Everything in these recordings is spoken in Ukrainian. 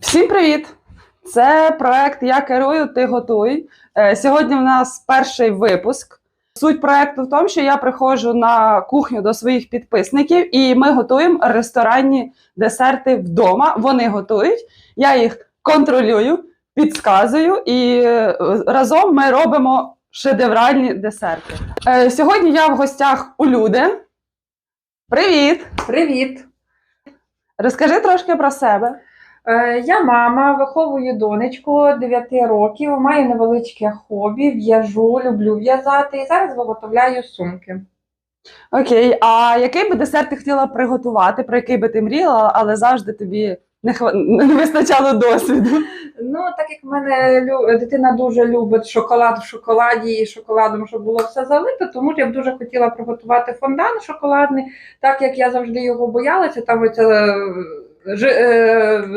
Всім привіт! Це проект Я керую, ти готуй. Е, Сьогодні в нас перший випуск. Суть проекту в тому, що я приходжу на кухню до своїх підписників, і ми готуємо ресторанні десерти вдома. Вони готують, я їх контролюю, підказую, і е, разом ми робимо шедевральні десерти. Е, Сьогодні я в гостях у Люди. Привіт! Привіт! Розкажи трошки про себе. Е, Я мама, виховую донечку 9 років, маю невеличке хобі, в'яжу, люблю в'язати і зараз виготовляю сумки. Окей, а який би десерт ти хотіла приготувати, про який би ти мріяла, але завжди тобі не, хва... не вистачало досвіду? Ну, так як в мене лю- дитина дуже любить шоколад в шоколаді і шоколадом, щоб було все залито, тому я б дуже хотіла приготувати фондан шоколадний, так як я завжди його боялася, там оця е,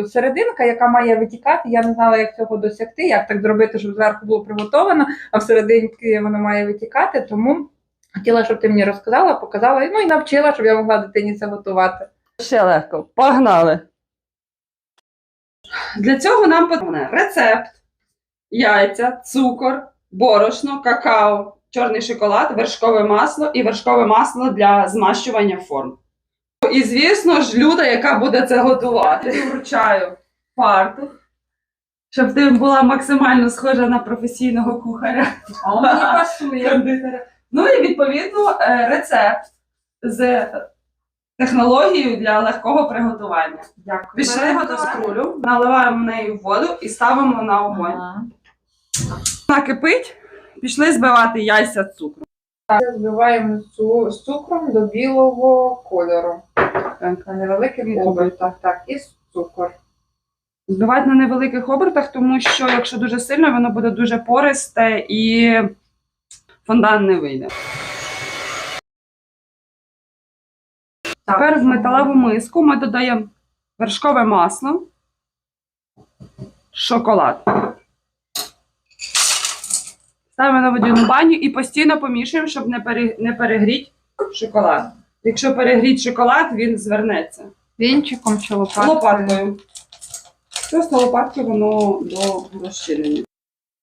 серединка, яка має витікати, я не знала, як цього досягти, як так зробити, щоб зверху було приготовано, а всерединки воно має витікати, тому хотіла, щоб ти мені розказала, показала, ну і навчила, щоб я могла дитині це готувати. Ще легко. Погнали. Для цього нам потрібен рецепт, яйця, цукор, борошно, какао, чорний шоколад, вершкове масло і вершкове масло для змащування форм. І, звісно ж, люда, яка буде це готувати. Я вручаю фартух, щоб ти була максимально схожа на професійного кухаря. А мені пасує. Ну і відповідно е, рецепт з технологією для легкого приготування. Дякую. Пішли до скрулю, наливаємо в неї воду і ставимо на огонь. Ага. Вона кипить, пішли збивати яйця цукру. Так, збиваємо з цукром до білого кольору. На невеликих обертах, так, і цукор. Збивати на невеликих обертах, тому що якщо дуже сильно, воно буде дуже пористе і фондан не вийде. Тепер в металеву миску ми додаємо вершкове масло, шоколад. Ставимо на водяну баню і постійно помішуємо, щоб не перегріти шоколад. Якщо перегріть шоколад, він звернеться. Вінчиком чи лопаткою? Лопаткою. Просто лопаткою воно до розчинення.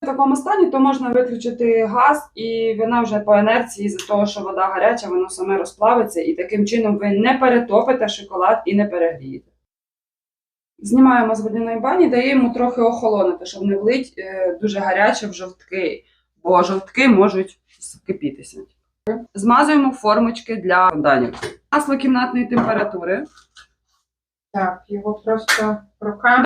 В такому стані то можна виключити газ, і вона вже по інерції, з-за того, що вода гаряча, воно саме розплавиться, і таким чином ви не перетопите шоколад і не перегрієте. Знімаємо з водяної бані, даємо йому трохи охолонути, щоб не влить е, дуже гаряче в жовтки, бо жовтки можуть скипітися. Змазуємо формочки для фонданів. Масло кімнатної температури. Так, його просто руками.